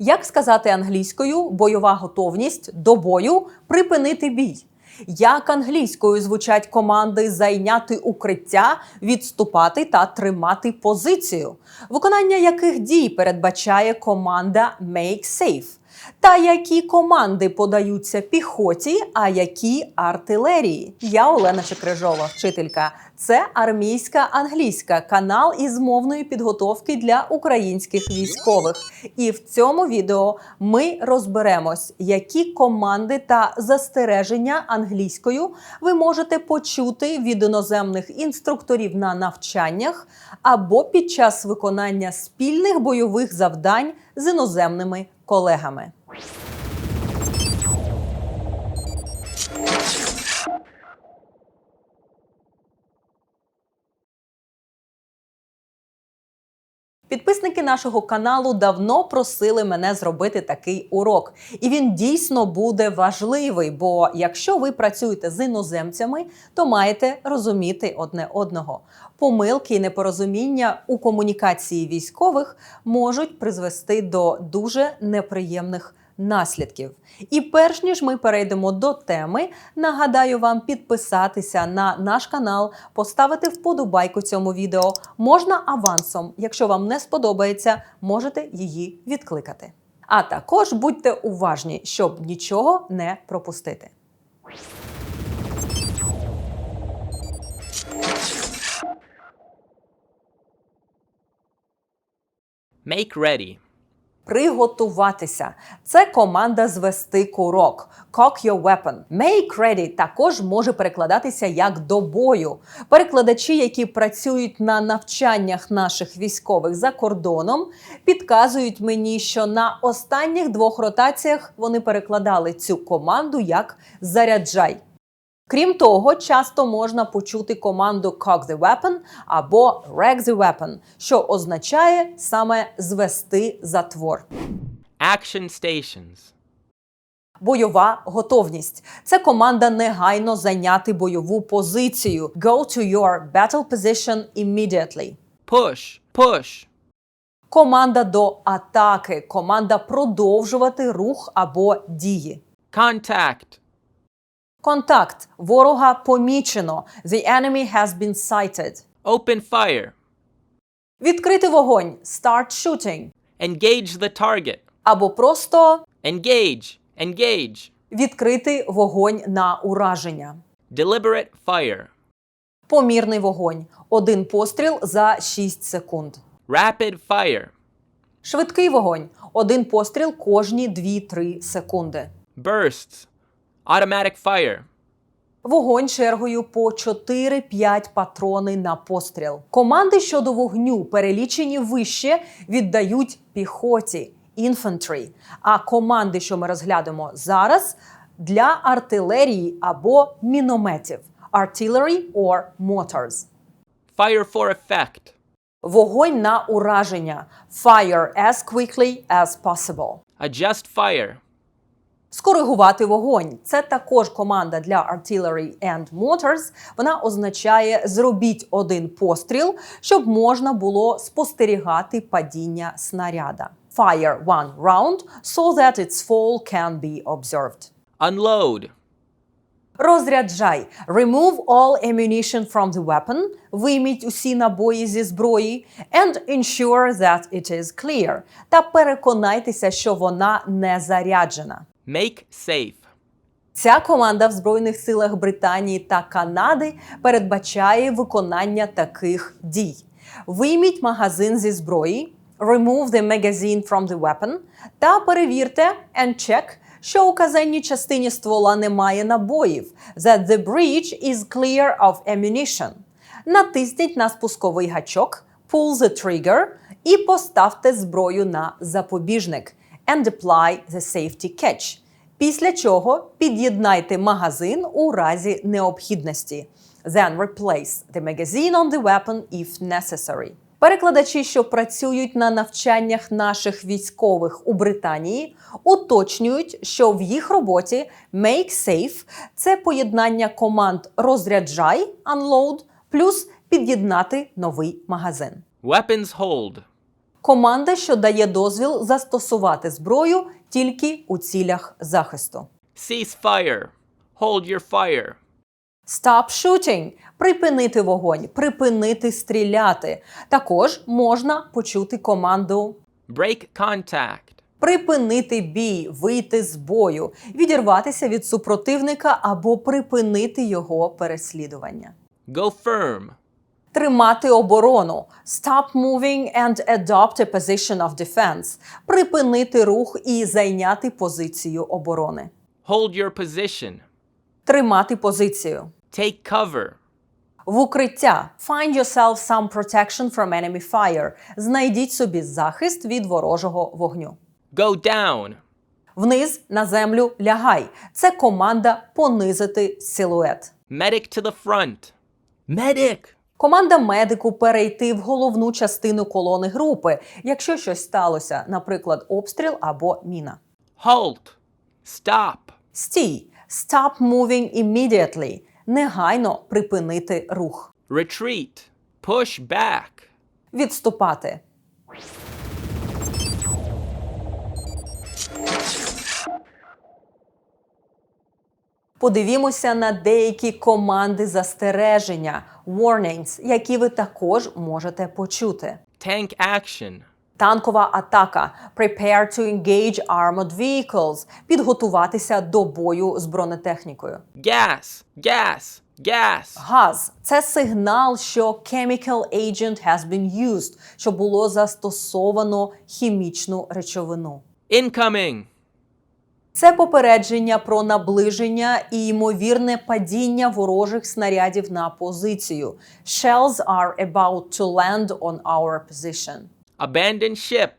Як сказати англійською бойова готовність до бою припинити бій? Як англійською звучать команди зайняти укриття, відступати та тримати позицію, виконання яких дій передбачає команда Make Safe? Та які команди подаються піхоті, а які артилерії? Я Олена Чекрижова, вчителька. Це армійська англійська канал із мовної підготовки для українських військових. І в цьому відео ми розберемось, які команди та застереження англійською ви можете почути від іноземних інструкторів на навчаннях або під час виконання спільних бойових завдань з іноземними колегами. Підписники нашого каналу давно просили мене зробити такий урок, і він дійсно буде важливий. Бо якщо ви працюєте з іноземцями, то маєте розуміти одне одного. Помилки і непорозуміння у комунікації військових можуть призвести до дуже неприємних наслідків. І перш ніж ми перейдемо до теми, нагадаю вам підписатися на наш канал, поставити вподобайку цьому відео. Можна авансом. Якщо вам не сподобається, можете її відкликати. А також будьте уважні, щоб нічого не пропустити. Make ready. Приготуватися. Це команда звести курок. Cock your weapon. Make ready також може перекладатися як до бою. Перекладачі, які працюють на навчаннях наших військових за кордоном, підказують мені, що на останніх двох ротаціях вони перекладали цю команду як заряджай. Крім того, часто можна почути команду cock the weapon або rack the weapon, що означає саме звести затвор. Action stations. Бойова готовність це команда негайно зайняти бойову позицію. Go to your battle position immediately. Push, push. Команда до атаки, команда продовжувати рух або дії. Contact. Контакт ворога помічено. The enemy has been sighted. Open fire. Відкрити вогонь. Start shooting. Engage the target. Або просто Engage. Engage. відкрити вогонь на ураження. Deliberate fire. Помірний вогонь. Один постріл за 6 секунд. Rapid fire. Швидкий вогонь. Один постріл кожні 2-3 секунди. Bursts. Automatic fire. Вогонь чергою по 4-5 патрони на постріл. Команди щодо вогню, перелічені вище, віддають піхоті infantry. А команди, що ми розглянемо зараз, для артилерії або мінометів artillery or mortars. Fire for effect. Вогонь на ураження fire as quickly as possible. Adjust fire. Скоригувати вогонь це також команда для artillery and mortars. Вона означає зробіть один постріл, щоб можна було спостерігати падіння снаряда. Fire one round so that its fall can be observed. Unload. Розряджай. Remove all ammunition from the weapon. Вийміть усі набої зі зброї. And ensure that it is clear. Та переконайтеся, що вона не заряджена. Make safe. Ця команда в Збройних силах Британії та Канади передбачає виконання таких дій: вийміть магазин зі зброї, remove the magazine from the weapon та перевірте and check, що у казенній частині ствола немає набоїв, that the breech is clear of ammunition. Натисніть на спусковий гачок, pull the trigger і поставте зброю на запобіжник and apply the safety catch. Після чого під'єднайте магазин у разі необхідності. Then replace the magazine on the weapon if necessary. Перекладачі, що працюють на навчаннях наших військових у Британії, уточнюють, що в їх роботі Make Safe – це поєднання команд розряджай unload плюс під'єднати новий магазин. Weapons hold. Команда, що дає дозвіл застосувати зброю тільки у цілях захисту. Cease fire. Hold your fire. Stop shooting – припинити вогонь, припинити стріляти. Також можна почути команду Break contact. припинити бій, вийти з бою, відірватися від супротивника або припинити його переслідування. Go firm. Тримати оборону stop moving and adopt a position of defense – припинити рух і зайняти позицію оборони. Hold your position. Тримати позицію. Take cover. В укриття find yourself some protection from enemy fire. Знайдіть собі захист від ворожого вогню. Go down. Вниз на землю лягай. Це команда понизити силует. Medic to the front. Medic. Команда медику перейти в головну частину колони групи, якщо щось сталося, наприклад, обстріл або міна. Halt. Stop. Стій. Stop moving immediately. Негайно припинити рух. Retreat. Push back. Відступати. Подивімося на деякі команди застереження warnings, які ви також можете почути. Tank action. Танкова атака prepare to engage armored vehicles підготуватися до бою з бронетехнікою. Gas. Gas. Gas. Газ це сигнал, що chemical agent has been used, що було застосовано хімічну речовину. Incoming. Це попередження про наближення і ймовірне падіння ворожих снарядів на позицію. Shells are about to land on our position. Abandon ship.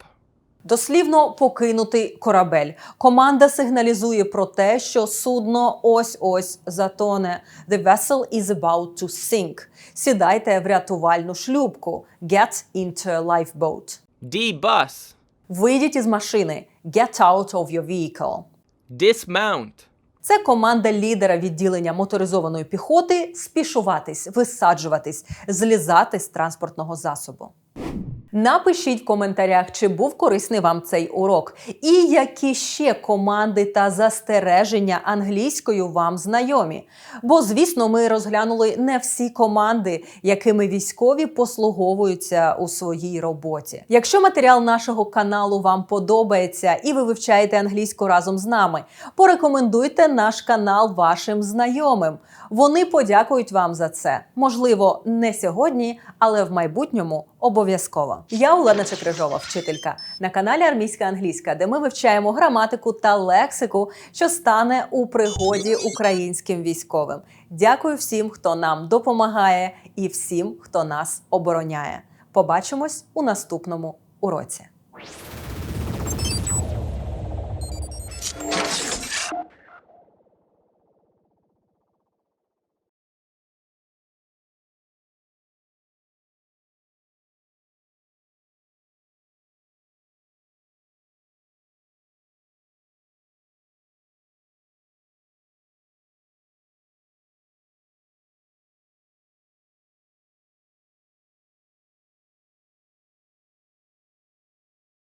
Дослівно покинути корабель. Команда сигналізує про те, що судно ось-ось затоне. The vessel is about to sink. Сідайте в рятувальну шлюпку. Get into a lifeboat. D-bus. Вийдіть із машини. Get out of your vehicle. Dismount. Це команда лідера відділення моторизованої піхоти спішуватись, висаджуватись, злізати з транспортного засобу. Напишіть в коментарях, чи був корисний вам цей урок, і які ще команди та застереження англійською вам знайомі. Бо, звісно, ми розглянули не всі команди, якими військові послуговуються у своїй роботі. Якщо матеріал нашого каналу вам подобається і ви вивчаєте англійську разом з нами, порекомендуйте наш канал вашим знайомим. Вони подякують вам за це. Можливо, не сьогодні, але в майбутньому обов'язково. Я Олена Чекрижова, вчителька на каналі Армійська англійська, де ми вивчаємо граматику та лексику, що стане у пригоді українським військовим. Дякую всім, хто нам допомагає, і всім, хто нас обороняє. Побачимось у наступному уроці.